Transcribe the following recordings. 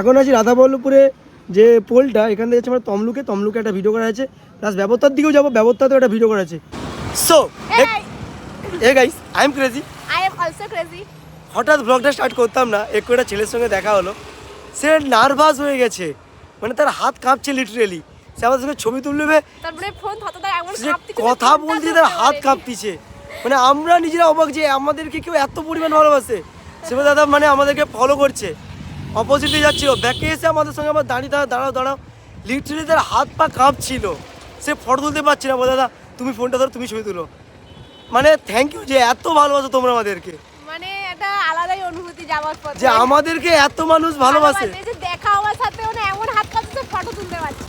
এখন আছি রাধাবল্লভপুরে যে পোলটা এখান থেকে আমরা তমলুকে তমলুকে একটা ভিডিও করা আছে প্লাস ব্যবস্থার দিকেও যাব ব্যবস্থাতেও একটা ভিডিও করা আছে so hey guys I am crazy. হঠাৎ ব্লগটা স্টার্ট করতাম না একটু একটা ছেলের সঙ্গে দেখা হলো। সে নার্ভাস হয়ে গেছে। মানে তার হাত কাঁপছে লিটারেলি সে আমাদের সঙ্গে ছবি তুলবে। যে কথা বলতে তার হাত। কাঁপতিছে। মানে আমরা নিজেরা অবাক যে আমাদেরকে কেউ এত পরিমাণ ভালোবাসে। সেবা দাদা মানে আমাদেরকে ফলো করছে। অপোজিটে যাচ্ছিল। ব্যাকে এসে আমাদের সঙ্গে আবার দাঁড়িয়ে দাঁড়া দাঁড়াও দাঁড়াও। লিটারেলি তার হাত পা কাঁপছিল। সে ফটো তুলতে পারছি না বলে দাদা তুমি ফোনটা ধরো তুমি ছবি তুলো। মানে থ্যাংক ইউ যে এত ভালোবাসো তোমরা আমাদেরকে। মানে একটা আলাদাই অনুভূতি যাওয়ার পথে। যে আমাদেরকে এত মানুষ ভালোবাসে। যে দেখা আমার সাথে মানে এমন হাত কাঁপছে ফটো তুলতে পারছি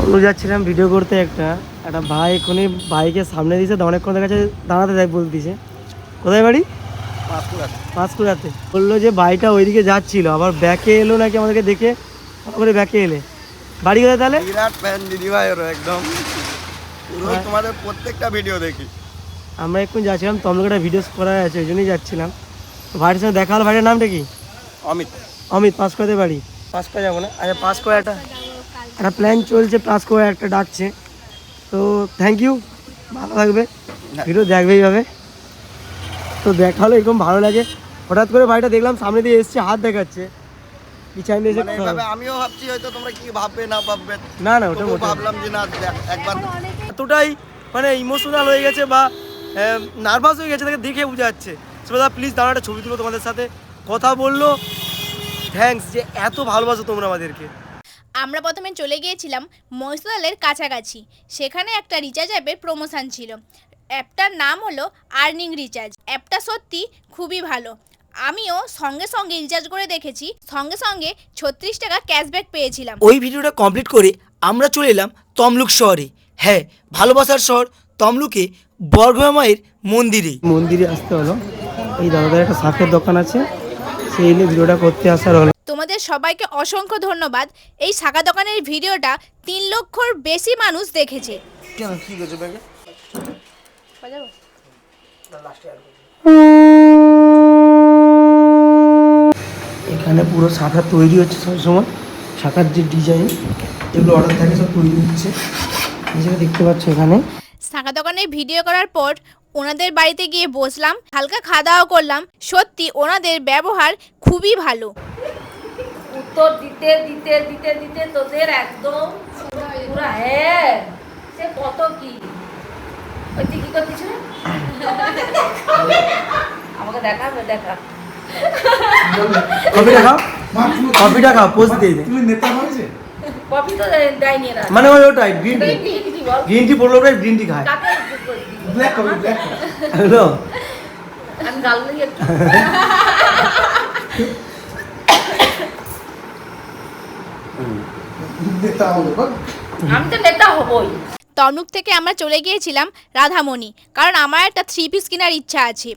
আমরা যাচ্ছিলাম ভিডিও করতে একটা। একটা ভাই এখনই বাইকের সামনে দিয়েছে অনেকক্ষণ দেখা কাছে দাঁড়াতে দেখ বলতিছে। কোথায় বাড়ি? পাঁচকুড়াতে। বলল যে ভাইটা ওইদিকে যাচ্ছিল আবার ব্যাকে এলো নাকি আমাদেরকে দেখে তারপরে ব্যাকে এলে। বাড়ি কোথায় তাহলে? বিরাট ফ্যান দিদিভাইয়েরও একদম। পুরো হ্যাঁ। তোমাদের প্রত্যেকটা ভিডিও দেখি। আমরা এখন যাচ্ছিলাম তমলুকটা ভিডিও করা আছে ওই জন্যই যাচ্ছিলাম। ভাইয়ের সঙ্গে দেখা হলো ভাইয়ের নামটা কি? অমিত। অমিত পাঁচকুড়াতে বাড়ি। পাঁচকুড়া যাব না? আচ্ছা পাঁচকুড়া একটা একটা প্ল্যান চলছে পাঁচকুড়া একটা ডাকছে। তো থ্যাংক ইউ ভালো থাকবে। ভিডিও দেখবে এইভাবে। তো দেখা হলো এরকম ভালো লাগে। হঠাৎ করে ভাইটা দেখলাম সামনে দিয়ে এসছে হাত দেখাচ্ছে। এসে মানে আমিও ভাবছি হয়তো তোমরা কি ভাববে না ভাববে। না না ওটা। ভাবলাম যে না একবার এতটাই মানে ইমোশনাল হয়ে গেছে বা নার্ভাস হয়ে গেছে তাকে দেখে বোঝা যাচ্ছে। দাদা প্লিজ দাঁড়া একটা ছবি তুলো তোমাদের সাথে। কথা বলল থ্যাঙ্কস যে এত ভালোবাসো তোমরা আমাদেরকে। আমরা প্রথমে চলে গিয়েছিলাম মহিষদলের কাছাকাছি। সেখানে একটা রিচার্জ অ্যাপের প্রমোশন ছিল। অ্যাপটার নাম হলো আর্নিং রিচার্জ। অ্যাপটা সত্যি খুবই ভালো। আমিও সঙ্গে সঙ্গে রিচার্জ করে দেখেছি সঙ্গে সঙ্গে ছত্রিশ টাকা ক্যাশব্যাক পেয়েছিলাম। ওই ভিডিওটা কমপ্লিট করে আমরা চলে এলাম তমলুক শহরে। হ্যাঁ ভালোবাসার শহর তমলুকে বর্গমা মায়ের মন্দিরে। মন্দিরে আসতে হলো। এই দাদাদের একটা শাকের দোকান আছে সেই নিয়ে ভিডিওটা করতে আসার হলো। তোমাদের সবাইকে অসংখ্য ধন্যবাদ। এই শাখা দোকানের ভিডিওটা তিন লক্ষর বেশি মানুষ দেখেছে। কি করছ ব্যাগে বাজাবো? এখানে পুরো শাখা তৈরি হচ্ছে সবসময় শাখার যে ডিজাইন এগুলো অর্ডার থাকে সব তৈরি হচ্ছে। নিজেরা দেখতে পাচ্ছ এখানে। শাখা দোকানে ভিডিও করার পর ওনাদের বাড়িতে গিয়ে বসলাম হালকা খাওয়া দাওয়া করলাম। সত্যি ওনাদের ব্যবহার খুবই ভালো। উত্তর দিতে দিতে দিতে দিতে তোদের একদম পুরা হ্যাঁ সে কত কি ওই তুই কি করতিস রে? আমাকে দেখাবে দেখা। কফিটা খাও? কফিটা খাও পোস্ট দিয়ে দে। কফি তো দেয়নি এরা। মানে ওই ওটাই গ্রিন টি গ্রিন টি পড়ল গ্রিন টি খায়? হ্যালো আমি গাল দিই একটু। আমি তো নেতা হবই। তমলুক থেকে আমরা চলে গিয়েছিলাম রাধামণি কারণ আমার একটা থ্রি পিস কেনার ইচ্ছা আছে।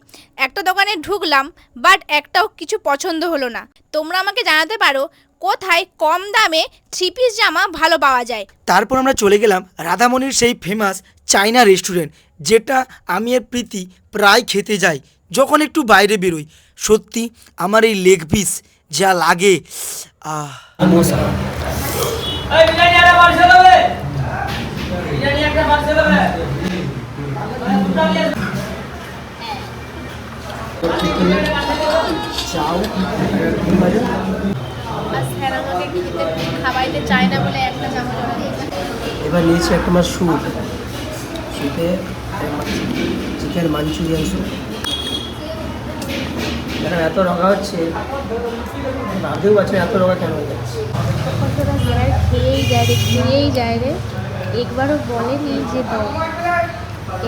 একটা দোকানে ঢুকলাম বাট একটাও কিছু পছন্দ হলো না। তোমরা আমাকে জানাতে পারো কোথায় কম দামে থ্রি পিস জামা ভালো পাওয়া যায়। তারপর আমরা চলে গেলাম রাধামণির সেই ফেমাস চাইনা রেস্টুরেন্ট যেটা আমি আর প্রীতি প্রায় খেতে যাই যখন একটু বাইরে বেরোই। সত্যি আমার এই লেগ পিস যা লাগে আহ। চাও খাওয়াইতে চায় না বলে এবার নিয়েছি একটা আমার স্যুপ স্যুপে চিকেন মাঞ্চুরিয়ান স্যুপ এখন এত রঙা হচ্ছে? ভাবতেও পারছি এত রঙা কেন যাচ্ছে। খেয়েই যায় রে খেয়েই যায় রে। একবারও বলেনি যে দাও।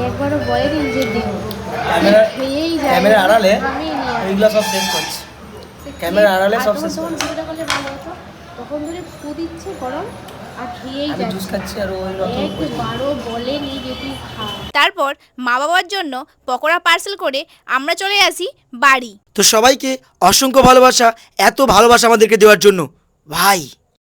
একবারও বলেনি যে দেব ক্যামেরা- খেয়েই যায় ক্যামেরার আড়ালে আমি এইগুলো সব শেষ করছি। ক্যামেরার আড়ালে সব শেষ যখন করছি। করলে ভালো হতো তখন ধরে ফু দিচ্ছে গরম আর খেয়েই আমি জুস যাচ্ছে আর ওই রকম একবারও বলেনি যে তুই খা। তারপর মা বাবার জন্য পকোড়া পার্সেল করে আমরা চলে আসি বাড়ি। তো সবাইকে অসংখ্য ভালোবাসা এত ভালোবাসা আমাদেরকে দেওয়ার জন্য। ভাই।